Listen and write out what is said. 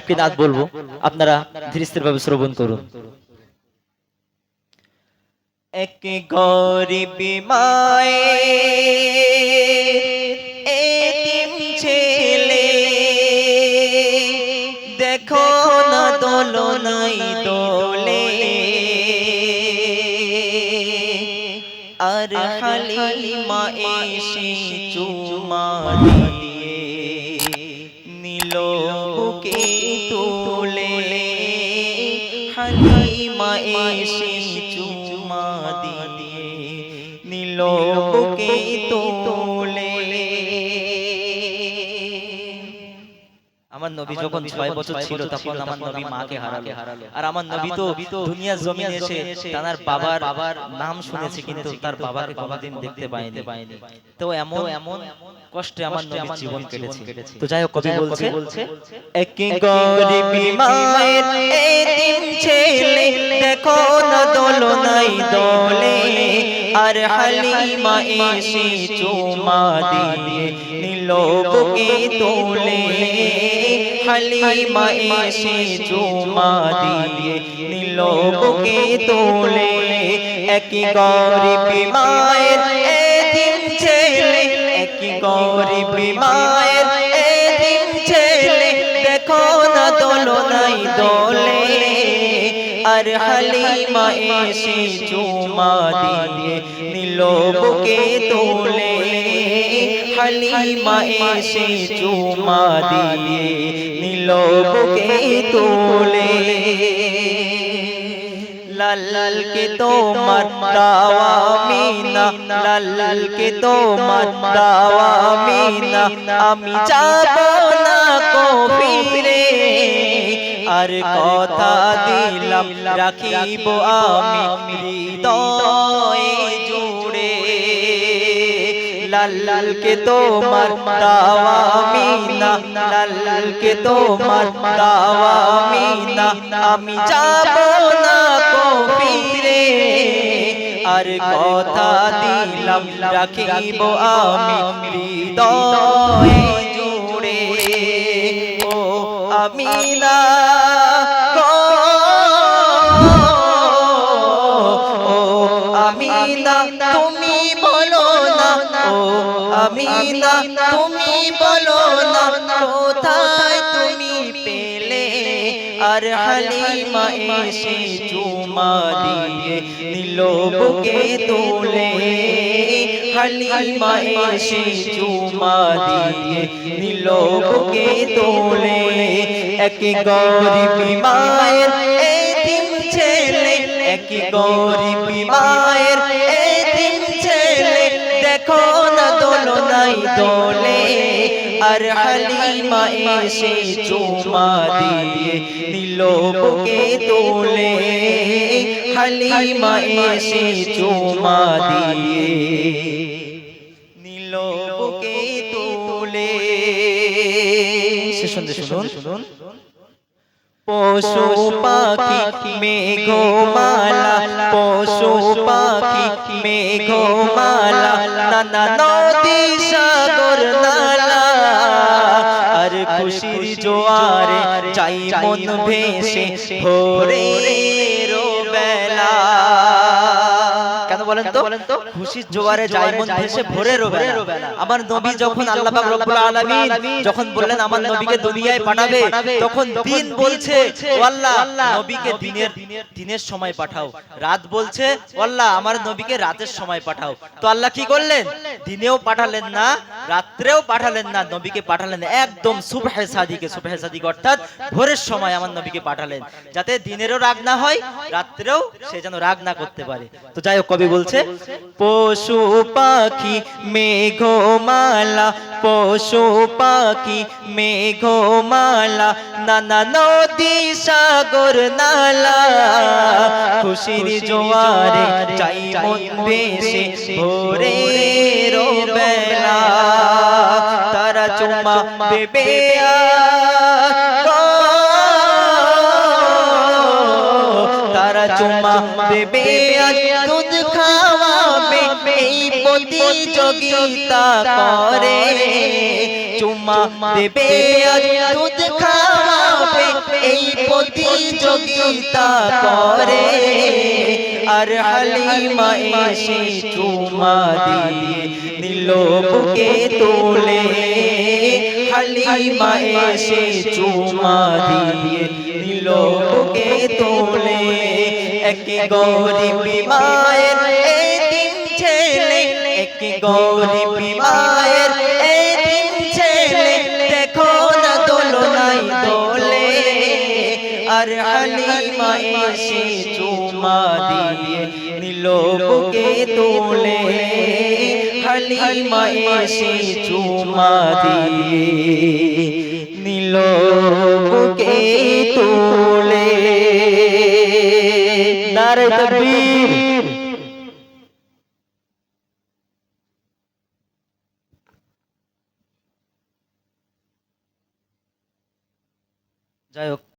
একটি নাচ বলব। আপনারা ধীরস্থির ভাবে শ্রবণ করুন। এক গরিব মায়ের ছেলে, দেখো না দোলনাই দোলে। আর হালিমা এসে চুমা হালিমা এসে চুমা দিয়ে নিল বুকে তুলে আমার নবী যখন ছয় বছর ছিল তখন আমার নবী মাকে হারালো। আর আমার নবী তো দুনিয়া জমিনে এসে তার বাবার বাবার নাম শুনেছে কিন্তু তার বাবাকে কোনোদিন দেখতে পায়নি। তো এমন এমন কষ্টে আমার নবী জীবন কেটেছে। তো যাই হোক কবি বলছে এক গরিবি মায়ের এতিম ছেলে দেখো না দোলনাই দোলে আর হালিমা এসে চুমা দিয়ে নিল বুকে তোলে হালিমা এসে চুমা দিয়ে নিল বুকে তোলে এক গরিবি মায়ের এতিম ছেলে এক গরিবি মায়ের এতিম ছেলে দেখো না দোলনাই দোলে আর হালিমা এসে চুমা দিয়ে নিল বুকে তোলে হালিমা এসে চুমা দিয়ে নিল বুকে তোলে লাল কে তোমার দাওয়া মিনা লাল কে তোমার দাওয়া মিনা আমি যাব না কবিরে আর কথা দিলাম রাখিব আমি হৃদয়ে জুড়ে। লাল লাল কে তোমার দাওয়া মিনা লাল লাল কে তোমার দাওয়া মিনা আমি যাব না কবিরে আর কথা দিলাম রাখিব আমি হৃদয়ে জুড়ে। ও আমিনা। বলো না, ও আমিনা, তুমি বলো না, কোথায় তুমি পেলে? আর হালিমা এসে চুমা দিয়ে নিল বুকে তোলে। হালিমা এসে চুমা দিয়ে নিল বুকে তোলে। এক গরিবি মায়ের এতিম ছেলে, এক গরিবি মায়ের দেখো না দোলনাই দোলে। আর হালিমা এসে চুমা দিয়ে নিল বুকে তোলে। হালিমা এসে চুমা দিয়ে নিল বুকে তোলে। শুনুন শুনুন শুনুন। পশু পাখি মেঘমালা পশু পাখি মেঘমালা। নানা নদী সাগর নালা। আর খুশির জোয়ারে চাই মন ভেসে ভোরে বেলা। বলেন তো? খুশির জোয়ারে মন ভেসে বেলা আমার নবী যখন আল্লাহ পাক রব্বুল আলামিন যখন বললেন আমার নবীকে দুনিয়ায় পাঠাবে তখন দিন বলছে ও আল্লাহ নবীকে দিনের দিনের সময় পাঠাও। রাত বলছে ও আল্লাহ আমার নবীকে রাতের সময় পাঠাও। তো আল্লাহ কি করলেন? দিনেও পাঠালেন না রাত্রেও পাঠালেন না নবীকে পাঠালেন একদম সুবহে সাদিকে সুবহে সাদিক অর্থাৎ ভোরের সময় আমার নবীকে পাঠালেন। যাতে দিনেরও রাগ না হয় রাত্রেও সে যেন রাগ না করতে পারে তো যাই হোক কবি বলছে? পশু পাখি মেঘমালা পশু পাখি মেঘমালা নানা নদী সাগর নালা। খুশির জোয়ারে চাই মন বেশে ভোরের বেলা তারা চুমা দেবে তারা চুমা দেবে আজ খাওয়াবে এই প্রতিযোগিতা করে। চুমা দেবে আজ দুধ খাওয়াবে প্রতিযোগিতা করে। আর হালিমা এসে চুমা দিয়ে বুকে তোলে। হালিমা এসে চুমা দিয়ে বুকে তোলে। এক গরিব মায়ের এক গরিব মায়ের? এতিম ছেলে দেখো না দোলনাই দোলে। আর হালিমা এসে চুমা দিয়ে নিল বুকে তোলে। হালিমা এসে চুমা দিয়ে নিল তোলে। নারে তকবীর যাই হোক